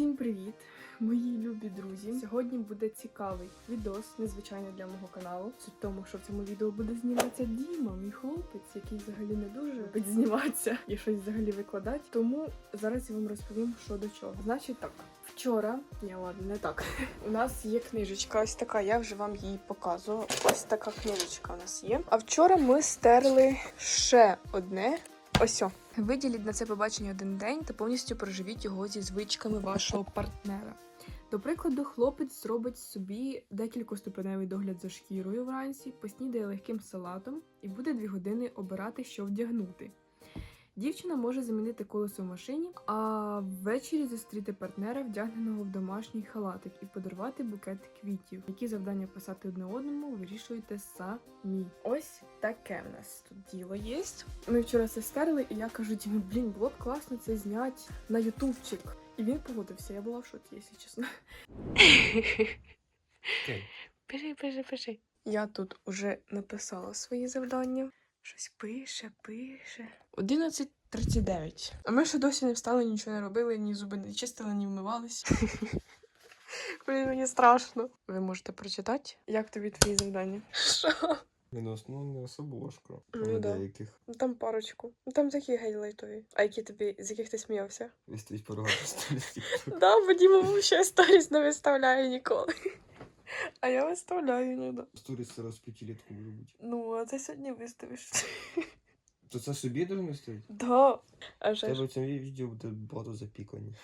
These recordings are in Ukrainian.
Всім привіт, мої любі друзі. Сьогодні буде цікавий відос, незвичайний для мого каналу. Суть в тому, що в цьому відео буде зніматися Діма, мій хлопець, який взагалі не дуже любить і щось взагалі викладати. Тому зараз я вам розповім, що до чого. Значить так. Вчора, ні, ладно, не так. У нас є книжечка, ось така, я вже вам її показувала. Ось така книжечка у нас є. А вчора ми стерли ще одне. Ось. Виділіть на це побачення один день та повністю проживіть його зі звичками вашого партнера. До прикладу, хлопець зробить собі декількоступеневий догляд за шкірою вранці, поснідає легким салатом і буде дві години обирати, що вдягнути. Дівчина може замінити колесо в машині, а ввечері зустріти партнера, вдягненого в домашній халатик, і подарувати букет квітів. Які завдання писати одне одному, вирішуєте самі. Ось таке в нас тут діло є. Ми вчора це стерли, і я кажу, Дімі, блін, було б класно це зняти на ютубчик. І він погодився, я була в шокі, якщо чесно. Пиши, пиши, пиши. Я тут уже написала свої завдання. Щось пише, пише. 11.39. А ми ще досі не встали, нічого не робили, ні зуби не чистили, ні вмивались. Блін, мені страшно. Ви можете прочитати, як тобі твої завдання? Що? Не на не особо важко. Ну да. деяких Ну там парочку. Ну там такі гейлайтові. А які тобі, з яких ти сміявся? порогати століття. Да, бо Діма взагалі сторіс не виставляє ніколи. А я виставляю іноді. Сторіс це раз в п'ятилітку може бути. Ну, а ти сьогодні виставиш. То це собі должно стоїть? Да. А В тебе ж в цьому відео буде багато запікань.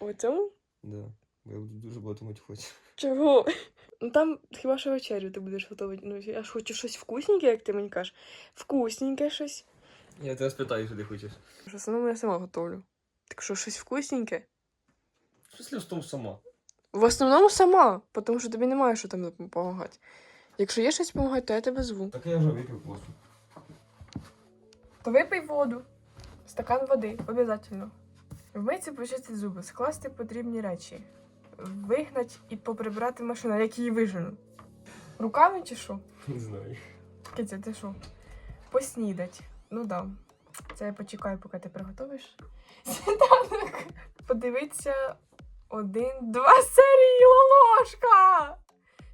у цьому? Да. Бо я буду дуже багато мати хочу. Чого? Ну там хіба що вечерю ти будеш готувати. Ну, я ж хочу щось вкусненьке, як ти мені кажеш. Вкусненьке щось. Я тебе спитаю, що ти хочеш. В основному я сама готовлю. Так що щось вкусненьке? Що з того сама? В основному сама, тому що тобі немає що там допомагати. Якщо є щось допомагати, то я тебе зву. Так я вже випив просто. То випий воду, стакан води, обов'язково. Вмийці почистити зуби, скласти потрібні речі, вигнать і поприбирати машину, як її вижену. Руками чи що? Не знаю. Киця, ти що? Поснідать. Ну да. Це я почекаю, поки ти приготовиш. Сніданок. Подивіться один, два серії Лолошка!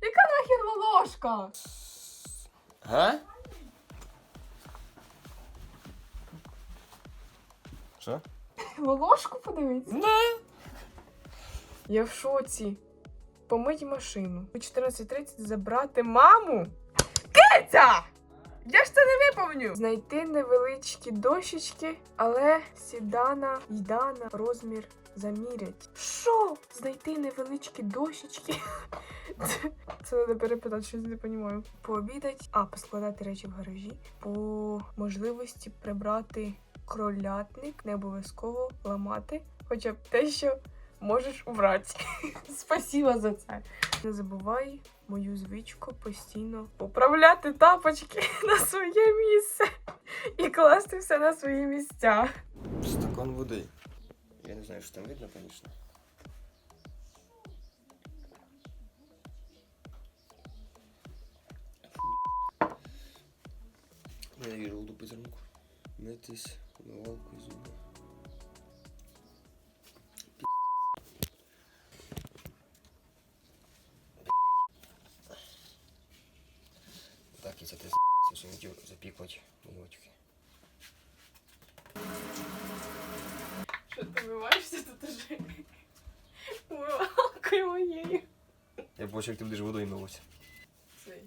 Яка нахер Лолошка? Га? Що? Лолошку подивіться? Не. Я в шоці. Помить машину. У 14.30 забрати маму. Киця! Я ж це не виповню! Знайти невеличкі дощечки, але сідана й дана розмір замірять. Що? Знайти невеличкі дощечки? Це, це треба перепитати, щось не розумію. Пообідать, а поскладати речі в гаражі. По можливості прибрати кролятник, не обов'язково ламати, хоча б те, що можеш убрати. Спасибо за це. Не забувай мою звичку постійно поправляти тапочки на своє місце і класти все на свої місця. Стакан води. Я не знаю, що там видно, звісно. Ненавижу воду по зернку. Митись, умивалку і зуби. Пі- Так, і це ти з***ся, що хотів запікувати молочки. Що ти вмиваєшся тут уже? Умивалкою моєю. Я як ти будеш водою милося. Цей.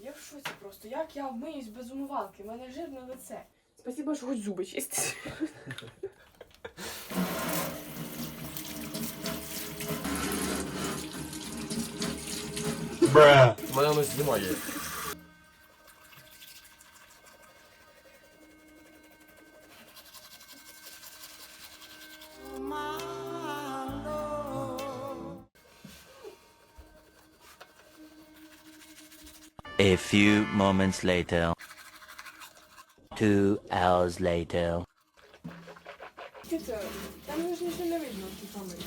Я в шоці просто. Як я вмиюсь без умивалки? У мене жирне лице. Спасибо, що хоч зуби чистиш. Бра! У мене воно знімає. A few moments later. Two hours later. Там ж нічого не видно в тій камері.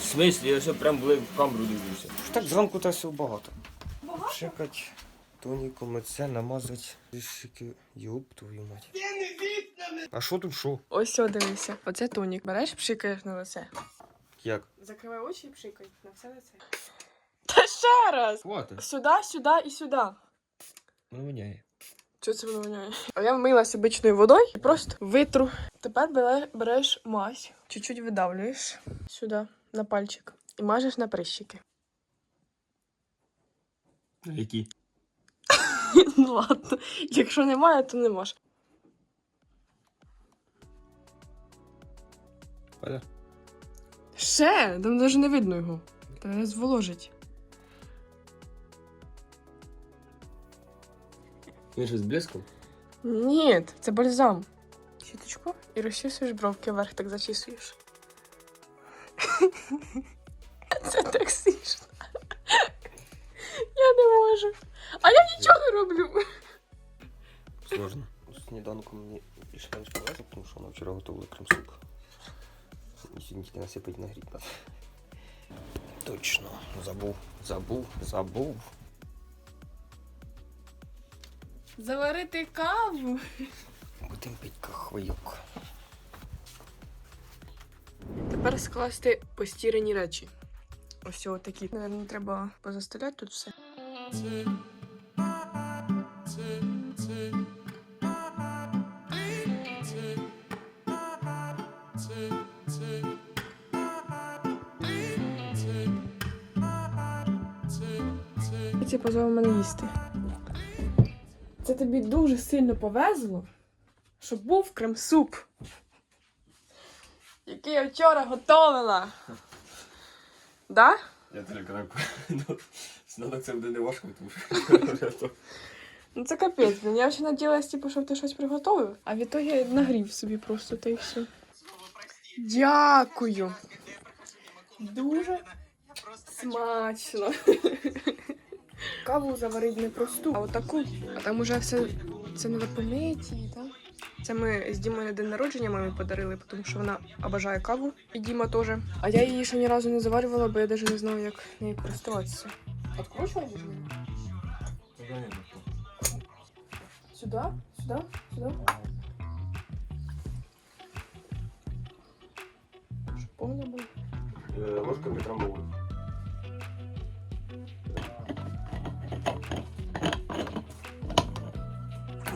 В смислі, я ще прям в камеру дивлюся. Так зранку та всього багато. Багато? Шикать тоніком це намазати. Шики, ёб твою мать. А що тут що? Ось все, дивися. Оце тонік. Береш, пшикаєш на лице. Як? Закривай очі і пшикай на все лице. Та ще раз! Хватить. Сюди, сюди і сюди. Воно воняє. Що це воно воняє? А я вмилася обичною водою і просто витру. Тепер береш мазь, чуть-чуть видавлюєш сюди, на пальчик, і мажеш на прищики. Які? ну ладно, якщо немає, то не можеш. Ще, там навіть не видно його. Треба зволожить. Він що з блеском? Ні, це бальзам. Щіточку і розчісуєш бровки вверх, так зачісуєш. Це так смішно. Я не можу. А я нічого не роблю. Сложно. Сніданку мені більше менш повезло, тому що вона вчора готувала крем суп. І сьогодні тільки насипати на гріб. Точно. Забув. Забув. Забув. Заварити каву. Будем пить кахвойок. Тепер скласти постірані речі. Ось такі. Наверно, треба позастеляти тут все. Це позвав мене їсти. Це тобі дуже сильно повезло, що був крем-суп який я вчора готовила. Да? Я теж краку. Сніданок це буде не важко, тому що Ну це капець. блін. Я ще надіялась, типу, щоб ти щось приготовив, а в ітогі я нагрів собі просто та й все. Дякую. Дуже смачно. Каву заварити не просту, а отаку. А там уже все це не помиті, так? Це ми з Дімою на день народження мамі подарили, тому що вона обожає каву. І Діма теж. А я її ще ні разу не заварювала, бо я навіть не знаю, як нею користуватися. Откручувати ж? Сюди, сюди, сюди. Щоб повно було. Ложками трамбовую.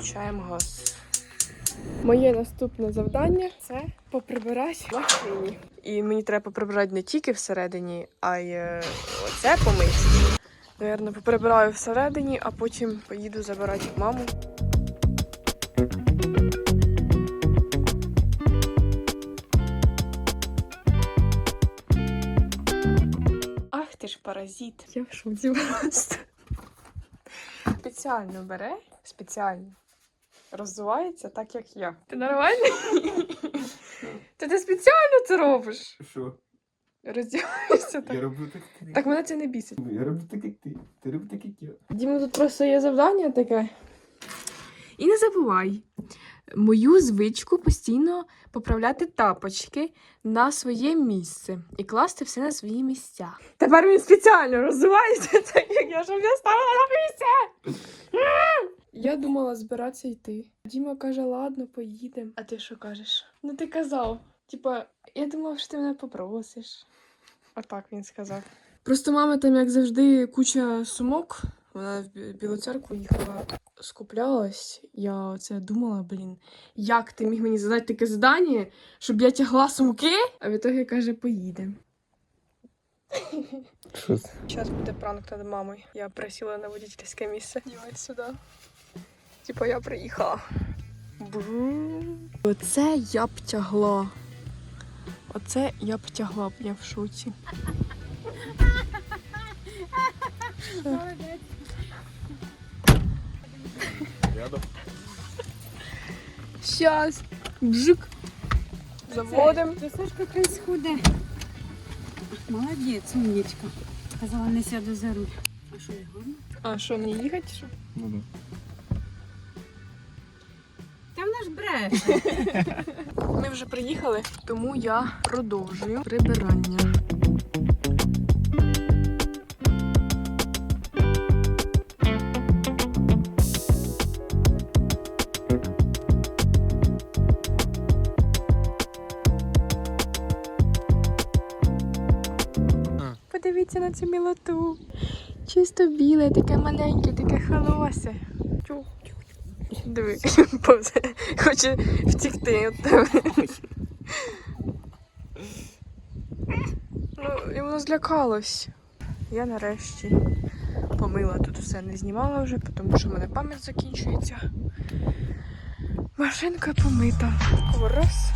Включаємо газ. Моє наступне завдання це поприбирати в машині. І мені треба поприбирати не тільки всередині, а й е, оце помити. Наверно, поприбираю всередині, а потім поїду забирати маму. Ах ти ж паразит. Я в шоці просто. Спеціально бере, спеціально розвивається так, як я. Ти нормальний? Ти ти спеціально це робиш? Що? Роздіваєшся так. Я роблю так, як Так мене це не бісить. Я роблю так, як ти. Ти роблю так, як я. Діма, тут просто є завдання таке. І не забувай мою звичку постійно поправляти тапочки на своє місце і класти все на свої місця. Тепер він спеціально розвивається, так як я, щоб я ставила на місце. Я думала збиратися йти. Діма каже, ладно, поїдемо. А ти що кажеш? Ну ти казав. Типа, я думав, що ти мене попросиш. Отак він сказав. Просто мама там, як завжди, куча сумок. Вона в Бі- Білу церкву їхала, скуплялась. Я оце думала, блін, як ти міг мені задати таке завдання, щоб я тягла сумки? А в ітогі каже, поїдемо. Що? Зараз буде пранк над мамою. Я присіла на водительське місце. Дівай сюди. Типа я приїхала. Брум. Оце я б тягла. Оце я б тягла б, я в шоці. Рядом. Щас. Бжик. Заводим. Це Сашка якась худе. Молодець, умнічка. Казала, не сяду за руль. А що, не гарно? А що, не їхати? Що? Ну да. Та вона ж бреше. Ми вже приїхали, тому я продовжую прибирання. Подивіться на цю мілоту. Чисто біле, таке маленьке, таке халосе. Диви, хоче втікти від тебе. Ну, і воно злякалось. Я нарешті помила тут все, не знімала вже, тому що в мене пам'ять закінчується. Машинка помита. Раз.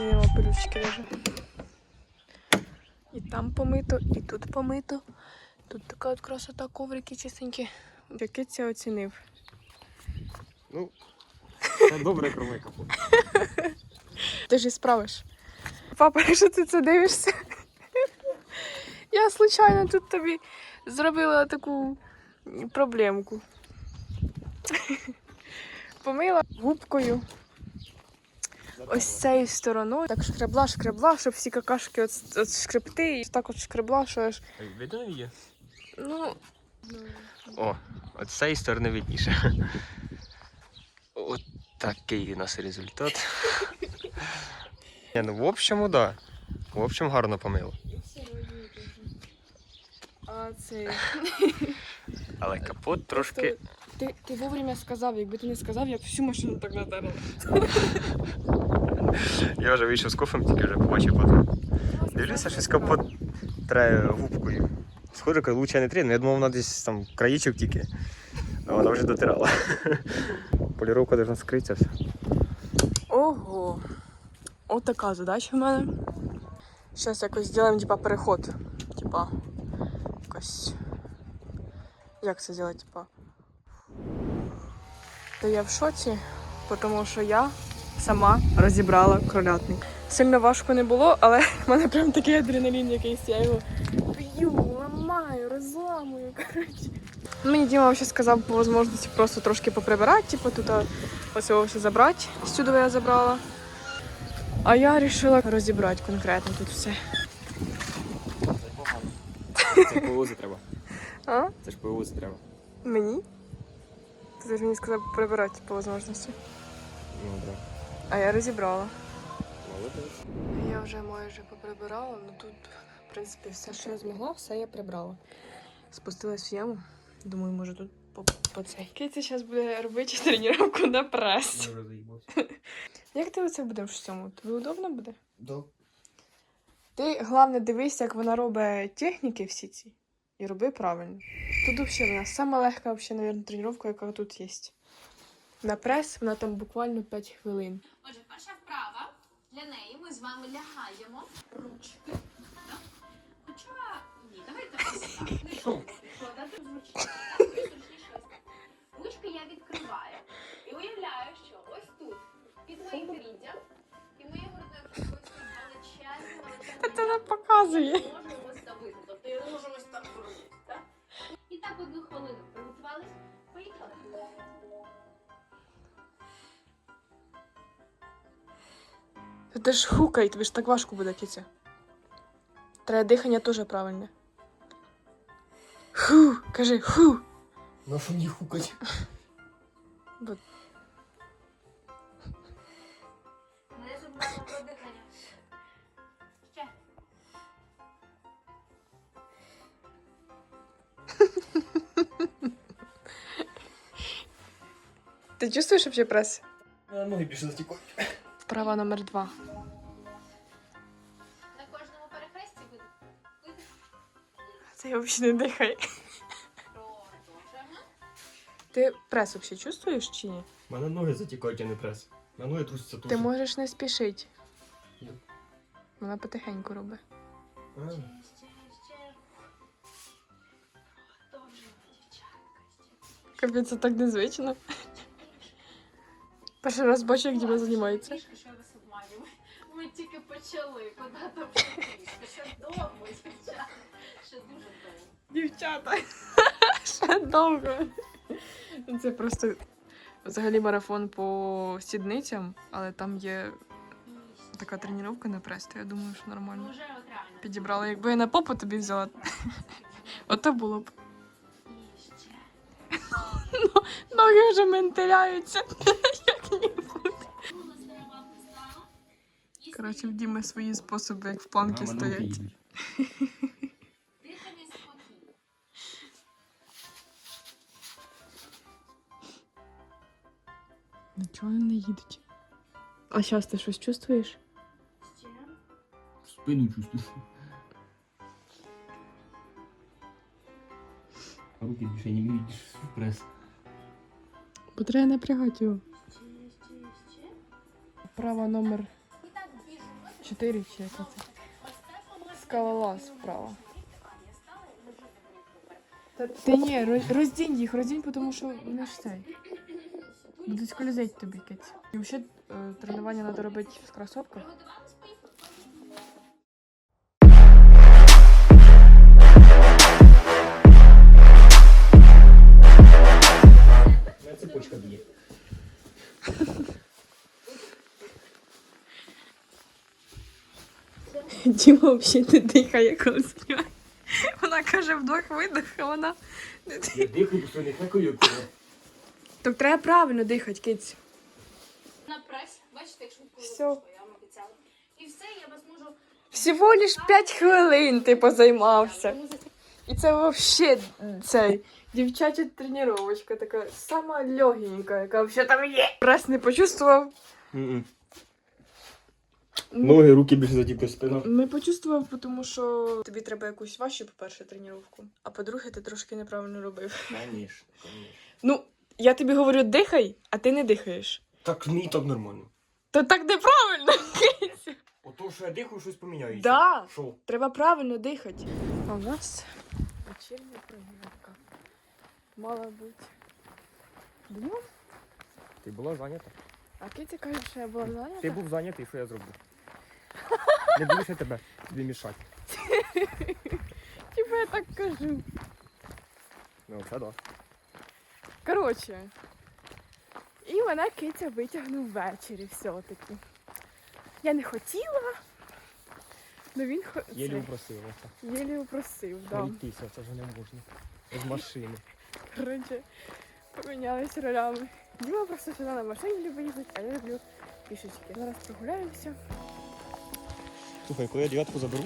І пилючки даже. Там помито, і тут помито. Тут така от красота, коврики чистенькі. Який це оцінив? Ну, це добре кровий капот. Ти ж і справиш. Папа, що ти це дивишся? Я случайно тут тобі зробила таку проблемку. Помила губкою. Ось цією стороною. Так шкребла, шкребла, щоб всі какашки от, от шкребти. І так от шкребла, що аж. Видно є? Ну. О, от з цієї сторони видніше. От такий у нас результат. Ні, ну в общому, да. В общем, гарно помило. А це. Але капот трошки. Ти, ти вовремя сказав, якби ти не сказав, я б всю машину так натерла. Я вже вийшов з кофем, тільки вже побачив потім. Дивлюся, щось капот тре губкою. Схоже, лучше не трє, ну я думав, вона десь там країчок тільки. А вона вже дотирала. Поліровка должна скритися все. Ого. От така задача в мене. Зараз якось зробимо типа переход. Типа. Якось. Як це зробити, типа? Та я в шоці, тому що я сама розібрала кролятник. Сильно важко не було, але в мене прям такий адреналін якийсь, я його б'ю, ламаю, розламую. Коротше. Мені Діма взагалі сказав по можливості просто трошки поприбирати, типу тут ось все забрати. Сюди я забрала. А я вирішила розібрати конкретно тут все. Це повози треба. А? Це ж повози треба. Мені? Ти ж мені сказав прибирати по можливості. Ну так. А я розібрала. Молодець. Я вже майже поприбирала, ну тут, в принципі, все, що я змогла, все я прибрала. Спустилась в яму. Думаю, може тут по, по цей. Киця зараз буде робити тренування на прес. Як ти оце будеш в цьому? Тобі удобно буде? Да. Ти головне дивись, як вона робить техніки всі ці. І роби правильно. Тут взагалі вона сама легка, тренування, яка тут є. На прес вона там буквально 5 хвилин. Отже, перша вправа. Для неї ми з вами лягаємо ручки. Так? Хоча ні, давайте ось так. Не відкладати зручніше. Так, зручніше ось так. Ручки я відкриваю і уявляю, що ось тут, під моїм підборіддям, і моєю грудною величезний, величезний. Це вона показує. Я можу ось давити. Тобто я можу ось так зробити. І так одну хвилину приготувались. Поїхали. Ти ж хукай, тобі ж так важко буде киця. Треба дихання теж правильне. Ху, кажи ху. На що мені хукать? Бо Не забуваємо про дихання. Ще. Ти чувствуєш вообще прес? А ноги більше затікають. Вправа номер два. На кожному перехресті. Видих. Це я взагалі не дихай. Ти прес взагалі чувствуєш чи ні? У мене ноги затікають, а не прес. На ноги трусяться Ти можеш не спішити. Ні. Вона потихеньку робить. Капець, це так незвично. Перший раз бачу, як Діма займається. Що. Ми тільки почали. Куди там ще? Довго, дівчата. Ще дуже довго. Дівчата. Ще довго. Ну, Це просто взагалі марафон по сідницям, але там є така тренування на прес, то я думаю, що Ну, нормально. вже от реально. Підібрала, якби я на попу тобі взяла. Ото було б. І ще. Ноги вже ментиляються. Коротше, в Діми свої способи, як в планки стоять. Ну Нічого не їдуть. А зараз ти щось чувствуєш? Спину чувствую. Руки більше не міріть прес. Бо треба напрягати його. Права номер 4 чи яка це? Скалолаз вправо. Та ні, роз- роздінь їх, роздінь, тому що вони ж цей. Будуть скользити тобі кець. І взагалі е, тренування треба робити в кросовках. Діма взагалі не дихає, коли знімає. Вона каже вдох видох, а вона не дихає. Я дихаю, просто не хакаю. Так треба правильно дихати, киць. На пресі, бачите, якщо Всьо. я вам обіцяла. І все, я вас можу Всього лиш 5 хвилин ти позаймався. І це взагалі цей дівчача тренувачка, така сама легенька, яка взагалі там є. Раз не почувствував. Ноги, руки більше затіпи спина. Не почувствував, тому що тобі треба якусь важчу, по-перше, тренування. А по-друге, ти трошки неправильно робив. Конечно, конечно. Ну, я тобі говорю, дихай, а ти не дихаєш. Так мені так нормально. То так неправильно. Ото, що я дихаю, щось поміняється. Да. Що? Треба правильно дихати. А у нас вечірня прогулянка. Мала бути. Днем? Ти була зайнята? А Китя каже, що я була зайнята. Ти був зайнятий, що я зроблю? Не буду тебе тобі мішати. Типа я так кажу. Ну, це да. Коротше. І мене Китя витягнув ввечері все-таки. Я не хотіла. Ну він хо... Єлі це, упросила. єлі упросив, да. Пройтися, це вже не можна. З машини. Коротше, помінялися ролями. Діма просто сюди на машині любить їздити, а я люблю пішечки. Зараз прогуляємося. Слухай, коли я дев'ятку заберу,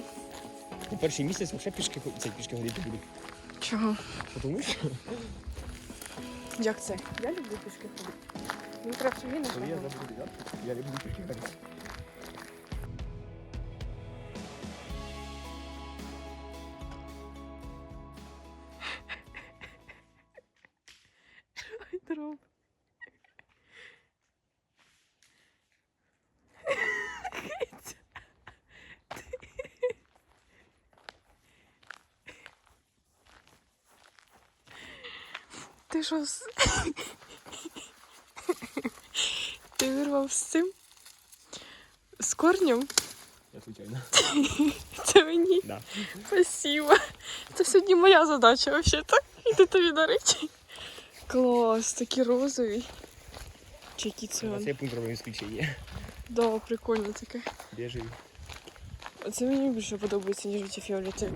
на перший місяць взагалі пішки, це, пішки ходити буду. Чого? Тому що Як це? Я люблю пішки ходити. Мені треба шаги на коли я заберу дев'ятку, я люблю пішки ходити. Ти з... Ти вирвав з цим? З корнем? Я случайно. Це мені. Да. Спасибо. Це сьогодні моя задача вообще-то. Іди тобі дарити. Клас, такі розові. Чи які це? Вони? цей пункт робимо ісключення. Да, прикольно таке. Біжеві. Це мені більше подобається, ніж ці фіолетові.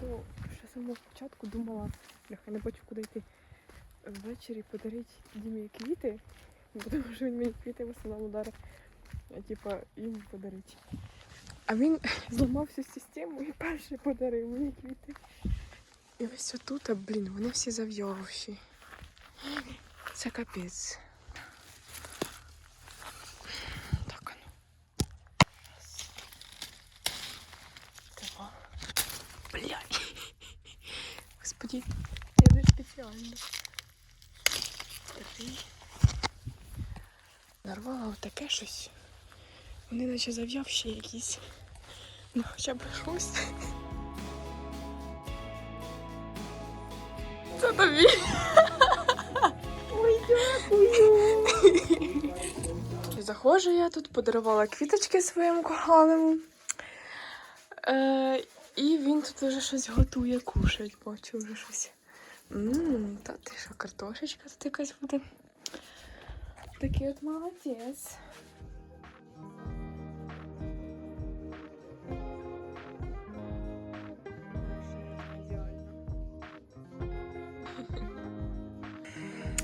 То ще з самого початку думала, бляха, не бачу, куди йти. Ввечері подарити Дімі квіти, тому що він мені квіти в основному дарить. А типа їм подарити. А він зламав всю систему і перший подарив мені квіти. І ось отут, а, блін, вони всі зав'явші. Це капець. Так, ну. Блядь. Господи, я не спеціально. Три. Нарвала отаке щось. Вони наче зав'явші якісь. Ну, хоча б щось. Це тобі. Ой, дякую. Заходжу я тут, подарувала квіточки своєму коханому. Е, і він тут вже щось готує кушать, бачу вже щось. Ммм, та ти що, картошечка тут якась буде. Такий от молодець.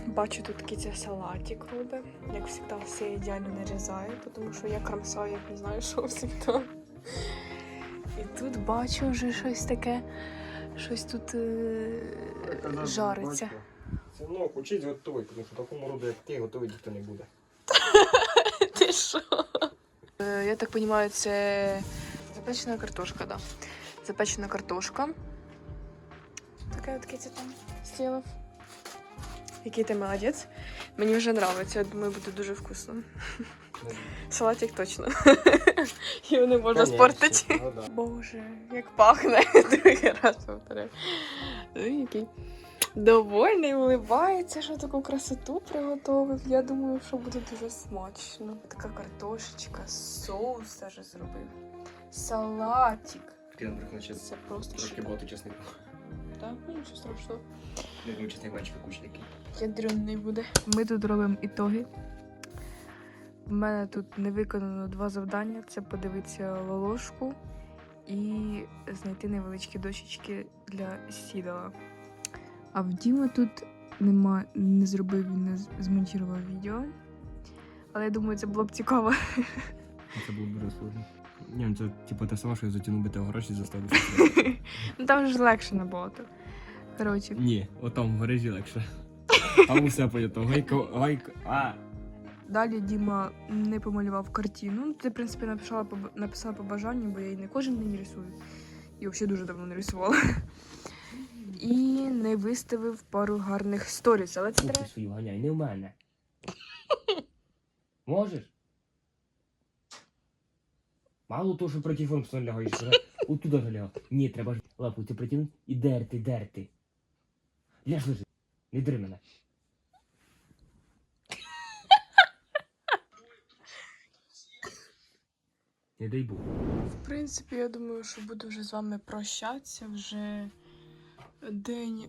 Бачу, тут киця салатик робить. Як завжди, все ідеально нарізає, тому що я крамсаю, як не знаю, що завжди. І тут бачу вже щось таке, щось тут е... жариться. Синок, учись готовий, тому що такому роду, як ти, готовий ніхто не буде. Ти що? Е, Я так розумію, це запечена картошка, да. Запечена картошка. Така от киця там зробив. Який ти молодець. Мені вже подобається, я думаю, буде дуже вкусно. Салатик точно. Його не можна спортити. Ну, да. Боже, як пахне. Другий раз повторяю. Ну, який довольний, улибається, що таку красоту приготовив. Я думаю, що буде дуже смачно. Така картошечка, соус даже зробив. Салатик. Ти, наприклад, ще Це просто трошки шикарно. болти чеснику. Так, ну нічого страшного. Я думаю, чесник менше такий. Ядрений буде. Ми тут робимо ітоги. У мене тут не виконано два завдання: це подивитися волошку і знайти невеличкі дощечки для сідала. А в Діма тут нема, не зробив, він не змонтував відео. Але я думаю, це було б цікаво. Це було б дуже сложно. Ні, ну це типу те саме, що я затягнув би тебе гроші заставити. Ну там ж легше набагато. Коротше, Ні, отам в гаражі легше. Там усе понятно. Гайко, гайко. А! Далі Діма не помалював картину. Ну, Це, в принципі, написала, написала по бажанню, бо я її не кожен день рисую. І взагалі дуже давно не рисувала. І не виставив пару гарних сторіс, але це треба. свою ганяй, не в мене. Можеш? Мало того, що проти фон лягаєш, треба отуда ляга. Ні, треба ж лапу ти притягнути і дерти, дерти. Ляж лежи, не дри мене. Не дай Бог. В принципі, я думаю, що буду вже з вами прощатися. Вже день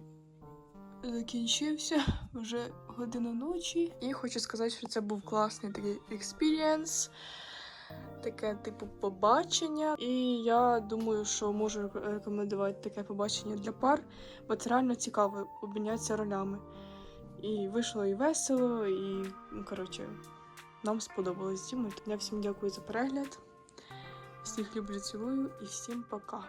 закінчився, вже година ночі. І хочу сказати, що це був класний такий експірієнс. Таке, типу, побачення. І я думаю, що можу рекомендувати таке побачення для пар, бо це реально цікаво обмінятися ролями. І вийшло і весело, і, ну, коротше, нам сподобалось з Я всім дякую за перегляд. Всіх люблю, цілую і всім пока.